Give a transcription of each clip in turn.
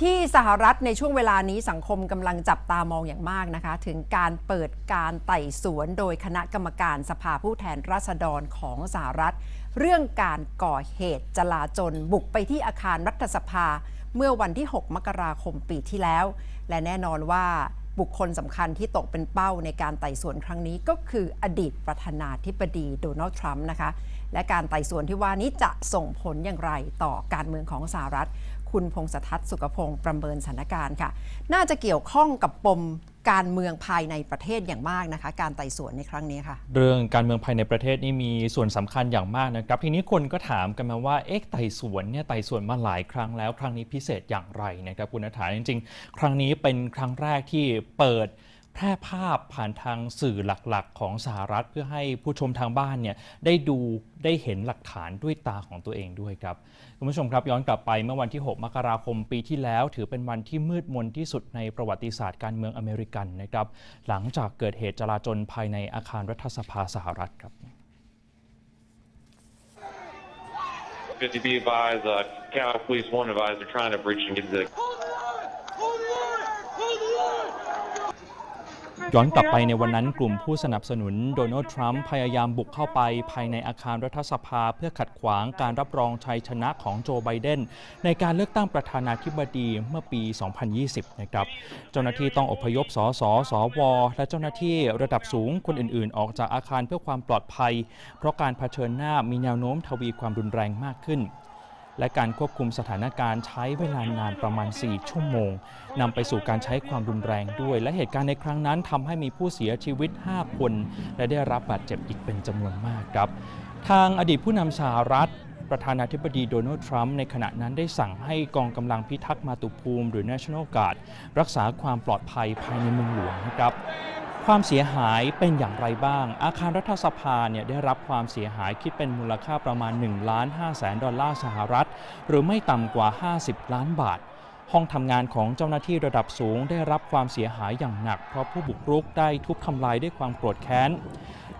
ที่สหรัฐในช่วงเวลานี้สังคมกำลังจับตามองอย่างมากนะคะ ถึงการเปิดการไต่สวนโดยคณะกรรมการสภาผู้แทนราษฎรของสหรัฐ เรื่องการก่อเหตุจลาจลบุกไปที่อาคารรัฐสภา เมื่อวันที่ 6 มกราคมปีที่แล้ว และแน่นอนว่าบุคคลสำคัญที่ตกเป็นเป้าในการไต่สวนครั้งนี้ก็คืออดีตประธานาธิบดีโดนัลด์ทรัมป์นะคะและการไต่สวนที่ว่านี้จะส่งผลอย่างไรต่อการเมืองของสหรัฐ คุณพงษทัศน์สุขพงศ์ประเมินสถานการณ์ค่ะ น่าจะเกี่ยวข้องกับปมการเมืองภายในประเทศอย่างมากนะคะ การไต่สวนในครั้งนี้ค่ะ เรื่องการเมืองภายในประเทศนี่มีส่วนสำคัญอย่างมากนะครับ ทีนี้คนก็ถามกันมาว่าเอ๊ะไต่สวนเนี่ยไต่สวนมาหลายครั้งแล้ว ครั้งนี้พิเศษอย่างไรนะครับคุณนัฐาจริง ๆ ครั้งนี้เป็นครั้งแรกที่เปิด แพร่ภาพผ่านทางสื่อหลักๆ ของสหรัฐเพื่อให้ผู้ชมทางบ้านเนี่ยได้ดูได้เห็นหลักฐานด้วยตาของตัวเองด้วยครับคุณผู้ชมครับย้อนกลับไปเมื่อวันที่ 6 มกราคมปีที่แล้ว ถือเป็นวันที่มืดมนที่สุดในประวัติศาสตร์การเมืองอเมริกันนะครับ หลังจากเกิดเหตุจลาจลภายในอาคารรัฐสภาสหรัฐครับ 50 be advised, uh, Cal Police One advised they're trying to breach and get to the ย้อนกลับไปในวันนั้นกลุ่มผู้สนับสนุนโดนัลด์ทรัมป์พยายามบุกเข้าไปภายในอาคารรัฐสภาเพื่อขัดขวางการรับรองชัยชนะของโจไบเดนในการเลือกตั้งประธานาธิบดีเมื่อปี 2020 นะครับ เจ้าหน้าที่ต้องอพยพสสสว และเจ้าหน้าที่ระดับสูงคนอื่น ๆ ออกจากอาคารเพื่อความปลอดภัย เพราะการเผชิญหน้ามีแนวโน้มทวีความรุนแรงมากขึ้น และการควบคุมสถานการณ์ใช้เวลานานประมาณ 4 ชั่วโมงนำไปสู่การใช้ความรุนแรงด้วย และเหตุการณ์ในครั้งนั้นทำให้มีผู้เสียชีวิต 5 คน และได้รับบาดเจ็บอีกเป็นจำนวนมากครับ ทางอดีตผู้นำสหรัฐประธานาธิบดีโดนัลด์ทรัมป์ในขณะนั้นได้สั่งให้กองกำลังพิทักษ์มาตุภูมิ หรือ National Guard รักษาความปลอดภัยภายในเมืองหลวงนะครับ ความเสียหายเป็นอย่างไรบ้าง อาคารรัฐสภาเนี่ยได้รับความเสียหายคิดเป็นมูลค่าประมาณ1ล้าน5แสนดอลลาร์สหรัฐ หรือไม่ต่ำกว่า 50 ล้านบาท ห้องทำงานของเจ้าหน้าที่ระดับสูงได้รับความเสียหายอย่างหนัก เพราะผู้บุกรุกได้ทุบทำลายด้วยความโกรธแค้น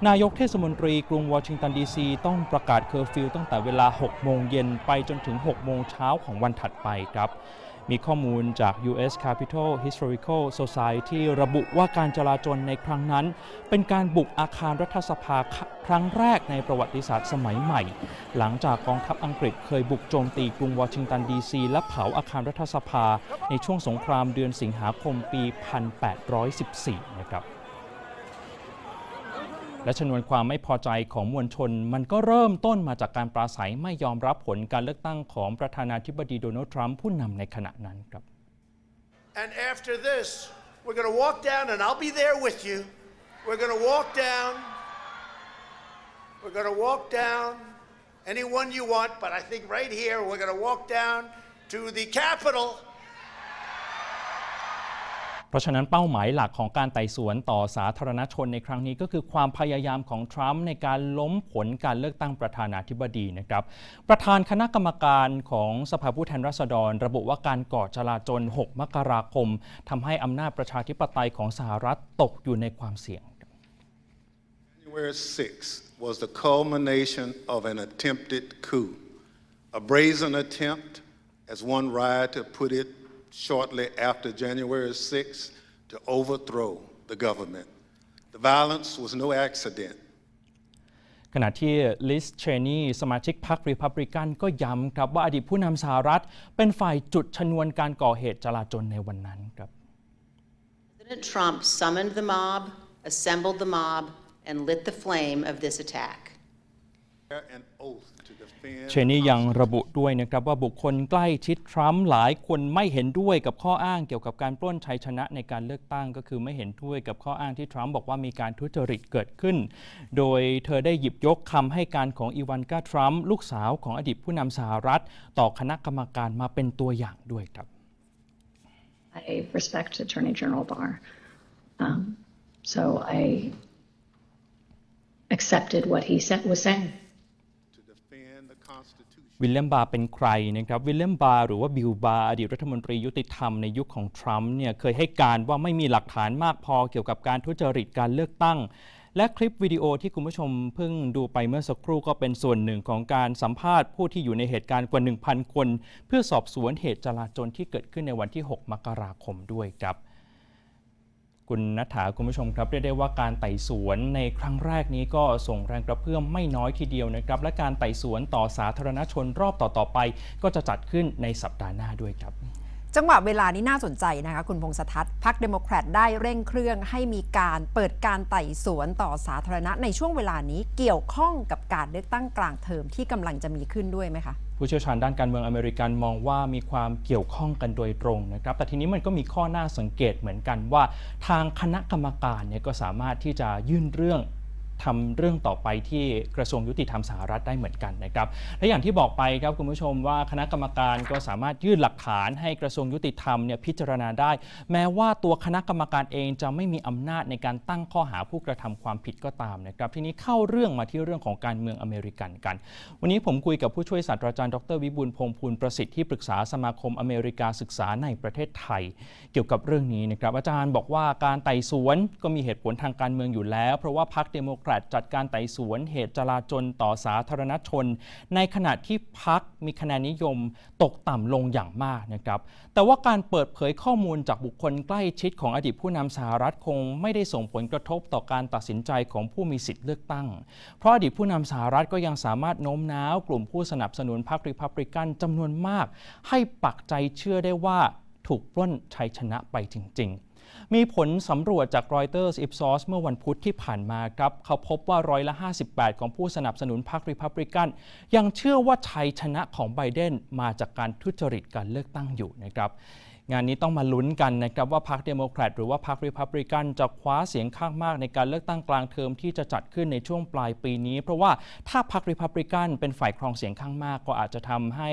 นายกเทศมนตรีกรุงวอชิงตันดีซีต้องประกาศเคอร์ฟิวตั้งแต่เวลา 6 โมงเย็นไปจนถึง 6 โมงเช้าของวันถัดไปครับ มีข้อมูลจาก U.S. Capitol Historical Society ระบุว่าการจลาจลในครั้งนั้น เป็นการบุกอาคารรัฐสภาครั้งแรกในประวัติศาสตร์สมัยใหม่ หลังจากกองทัพอังกฤษเคยบุกโจมตีกรุงวอชิงตันดีซีและเผาอาคารรัฐสภา ในช่วงสงครามเดือนสิงหาคมปี 1814 นะครับ และชนวนความไม่พอใจของมวลชน มันก็เริ่มต้นมาจากการปราศัยไม่ยอมรับผลการเลือกตั้งของประธานาธิบดีโดนัลด์ทรัมป์ผู้นำในขณะนั้นครับ And after this, we're going to walk down, and I'll be there with you. We're going to walk down. We're going to walk down anyone you want, but I think right here, we're going to walk down to the Capitol. เพราะฉะนั้นเป้าหมายหลักของการไต่สวนต่อสาธารณชนในครั้งนี้ก็คือความพยายามของทรัมป์ในการล้มผลการเลือกตั้งประธานาธิบดีนะครับ ประธานคณะกรรมการของสภาผู้แทนราษฎร ระบุว่าการก่อจลาจล 6 มกราคมทำให้อำนาจประชาธิปไตยของสหรัฐตกอยู่ในความเสี่ยง January 6 was the culmination of an attempted coup, a brazen attempt, as one writer put it shortly after January 6th, to overthrow the government. The violence was no accident. ขณะที่ลิสเชนีสมาชิกพรรครีพับลิกันก็ย้ำครับว่าอดีตผู้นำสหรัฐ เป็นฝ่ายจุดชนวนการก่อเหตุจลาจลในวันนั้นครับ President Trump summoned the mob, assembled the mob, and lit the flame of this attack. An oath to defend เชนี่ยังระบุด้วยนะครับว่าบุคคลใกล้ชิดทรัมป์หลายคนไม่เห็นด้วยกับข้ออ้างเกี่ยวกับการปล้นชัยชนะในการเลือกตั้ง ก็คือไม่เห็นด้วยกับข้ออ้างที่ทรัมป์บอกว่ามีการทุจริตเกิดขึ้น โดยเธอได้หยิบยกคำให้การของอีวานกาทรัมป์ลูกสาวของอดีตผู้นำสหรัฐ ต่อคณะกรรมการมาเป็นตัวอย่างด้วยครับ I respect Attorney General Barr. Um, so I accepted what he said, was saying. to defend the Constitution. วิลเลียมบาร์เป็นใครนะครับวิลเลียมบาร์หรือว่าบิลบาร์อดีตรัฐมนตรียุติธรรมในยุคของทรัมป์เนี่ยเคยให้การว่าไม่มีหลักฐานมากพอเกี่ยวกับการทุจริตการเลือกตั้ง และคลิปวิดีโอที่คุณผู้ชมเพิ่งดูไปเมื่อสักครู่ก็เป็นส่วนหนึ่งของการสัมภาษณ์ผู้ที่อยู่ในเหตุการณ์กว่า 1,000 คน เพื่อสอบสวนเหตุจลาจลที่เกิดขึ้นในวันที่ 6 มกราคมด้วยครับ คุณนัฐาคุณผู้ชมครับเรียกได้ว่าการไต่สวนในครั้งแรกนี้ก็ส่งแรงกระเพื่อมไม่น้อยทีเดียวนะครับ และการไต่สวนต่อสาธารณชนรอบต่อๆไป ก็จะจัดขึ้นในสัปดาห์หน้าด้วยครับ จังหวะเวลานี้น่าสนใจนะคะคุณพงษทัศน์พักเดโมแครตได้เร่งเครื่องให้มีการเปิดการไต่สวนต่อสาธารณะในช่วงเวลานี้เกี่ยวข้องกับการเลือกตั้งกลางเทอมที่กำลังจะมีขึ้นด้วยไหมคะ ผู้เชี่ยวชาญด้านการเมืองอเมริกันมองว่ามีความเกี่ยวข้องกันโดยตรงนะครับ แต่ทีนี้มันก็มีข้อน่าสังเกตเหมือนกันว่า ทางคณะกรรมการเนี่ยก็สามารถที่จะยื่นเรื่อง ทำเรื่องต่อไปที่กระทรวงยุติธรรมสหรัฐได้เหมือนกันนะครับ และอย่างที่บอกไปครับคุณผู้ชมว่าคณะกรรมการก็สามารถยื่นหลักฐานให้กระทรวงยุติธรรมเนี่ยพิจารณาได้ แม้ว่าตัวคณะกรรมการเองจะไม่มีอำนาจในการตั้งข้อหาผู้กระทำความผิดก็ตามนะครับ ทีนี้เข้าเรื่องมาที่เรื่องของการเมืองอเมริกันกัน วันนี้ผมคุยกับผู้ช่วยศาสตราจารย์ดรวิบูลพงษ์ภูลประสิทธิ์ที่ปรึกษาสมาคมอเมริกาศึกษาในประเทศไทย เกี่ยวกับเรื่องนี้นะครับอาจารย์บอกว่าการไต่สวนก็มีเหตุผลทางการเมืองอยู่แล้ว เพราะว่าพรรคเดโมแครตจัดการไต่สวนเหตุจลาจลต่อสาธารณชน ในขณะที่พรรคมีคะแนนนิยมตกต่ำลงอย่างมากนะครับ แต่ว่าการเปิดเผยข้อมูลจากบุคคลใกล้ชิดของอดีตผู้นำสหรัฐคงไม่ได้ส่งผลกระทบต่อการตัดสินใจของผู้มีสิทธิ์เลือกตั้ง เพราะอดีตผู้นำสหรัฐก็ยังสามารถโน้มน้าวกลุ่มผู้สนับสนุนพรรคริพับลิกันจำนวนมาก ให้ปักใจเชื่อได้ว่าถูกปล้นชัยชนะไปจริง ๆ มีผลสำรวจจาก Reuters Ipsos เมื่อวันพุธที่ผ่านมาครับเขาพบว่าร้อยละ 58 ของผู้สนับสนุนพรรคริพับลิกัน ยังเชื่อว่าชัยชนะของไบเดนมาจากการทุจริตการเลือกตั้งอยู่นะครับงานนี้ต้องมาลุ้นกันนะครับว่าพรรคเดโมแครตหรือว่าพรรคริพับลิกันจะคว้าเสียงข้างมากในการเลือกตั้งกลางเทอมที่จะจัดขึ้นในช่วงปลายปีนี้ เพราะว่าถ้าพรรคริพับลิกันเป็นฝ่ายครองเสียงข้างมากก็อาจจะทำให้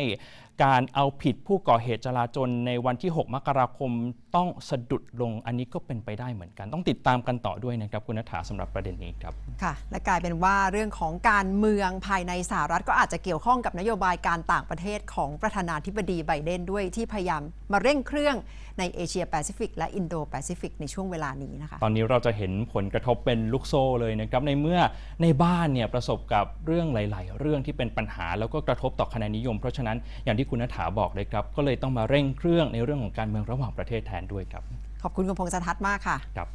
การเอาผิดผู้ก่อเหตุจลาจลในวันที่ 6 มกราคมต้องสะดุดลงอันนี้ก็เป็นไปได้เหมือนกัน ต้องติดตามกันต่อด้วยนะครับคุณนัฐาสำหรับประเด็นนี้ครับค่ะ และกลายเป็นว่าเรื่องของการเมืองภายในสหรัฐก็อาจจะเกี่ยวข้องกับนโยบายการต่างประเทศของประธานาธิบดีไบเดนด้วยที่พยายามมาเร่งเครื่องในเอเชียแปซิฟิกและอินโดแปซิฟิกในช่วงเวลานี้นะคะตอนนี้เราจะเห็นผลกระทบเป็นลูกโซ่เลยนะครับในเมื่อในบ้านเนี่ยประสบกับเรื่องหลาย ๆ เรื่องที่เป็นปัญหาแล้วก็กระทบต่อคะแนนนิยม เพราะฉะนั้นอย่างที่คุณนัฐาบอกเลยครับ ก็เลยต้องมาเร่งเครื่องในเรื่องของการเมืองระหว่างประเทศแทนด้วยครับ ขอบคุณคุณพงษ์สทัศน์มากค่ะครับ